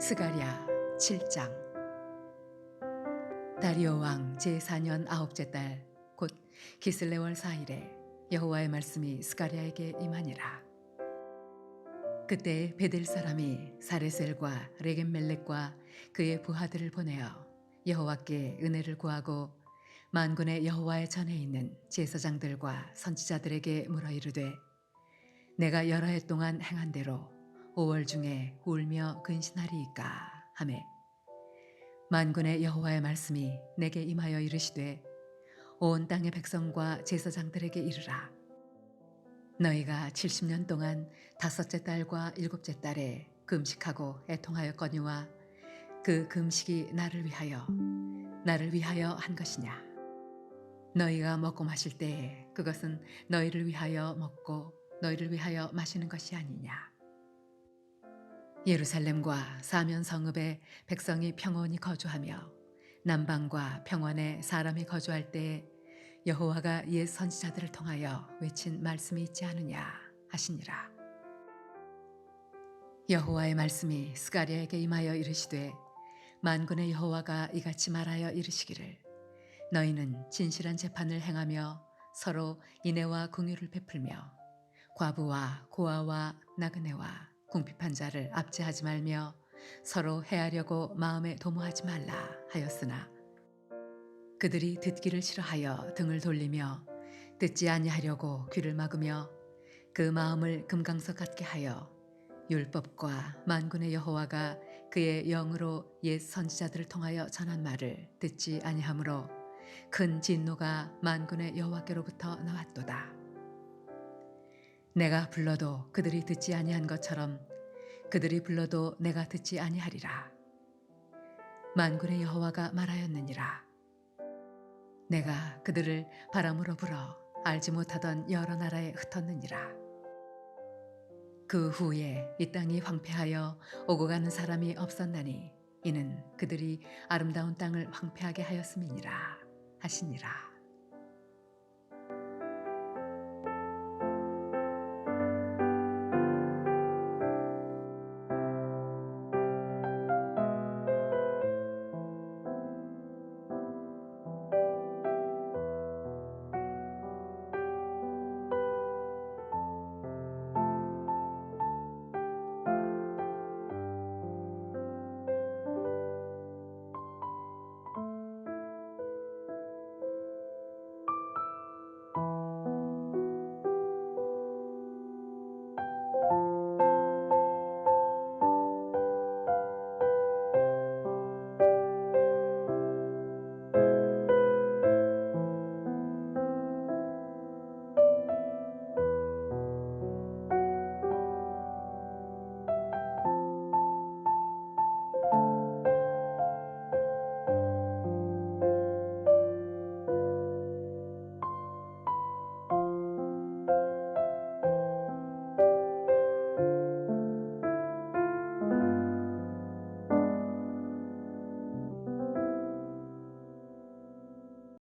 스가랴 7장. 다리오 왕 제4년 아홉째 달 곧 기슬레월 4일에 여호와의 말씀이 스가랴에게 임하니라. 그때 베델 사람이 사레셀과 레겐멜렉과 그의 부하들을 보내어 여호와께 은혜를 구하고 만군의 여호와의 전에 있는 제사장들과 선지자들에게 물어 이르되 내가 여러 해 동안 행한 대로 5월 중에 울며 근신하리이까 하매 만군의 여호와의 말씀이 내게 임하여 이르시되 온 땅의 백성과 제사장들에게 이르라. 너희가 70년 동안 다섯째 달과 일곱째 달에 금식하고 애통하였거니와 그 금식이 나를 위하여 나를 위하여 한 것이냐? 너희가 먹고 마실 때에 그것은 너희를 위하여 먹고 너희를 위하여 마시는 것이 아니냐 예루살렘과 사면 성읍에 백성이 평온히 거주하며 남방과 평원에 사람이 거주할 때에 여호와가 옛 선지자들을 통하여 외친 말씀이 있지 않느냐 하시니라. 여호와의 말씀이 스가랴에게 임하여 이르시되 만군의 여호와가 이같이 말하여 이르시기를 너희는 진실한 재판을 행하며 서로 인애와 공유를 베풀며 과부와 고아와 나그네와 궁핍한 자를 압제하지 말며 서로 해하려고 마음에 도모하지 말라 하였으나 그들이 듣기를 싫어하여 등을 돌리며 듣지 아니하려고 귀를 막으며 그 마음을 금강석 같게 하여 율법과 만군의 여호와가 그의 영으로 옛 선지자들을 통하여 전한 말을 듣지 아니하므로 큰 진노가 만군의 여호와께로부터 나왔도다. 내가 불러도 그들이 듣지 아니한 것처럼 그들이 불러도 내가 듣지 아니하리라. 만군의 여호와가 말하였느니라. 내가 그들을 바람으로 불어 알지 못하던 여러 나라에 흩었느니라. 그 후에 이 땅이 황폐하여 오고 가는 사람이 없었나니 이는 그들이 아름다운 땅을 황폐하게 하였음이니라 하시니라.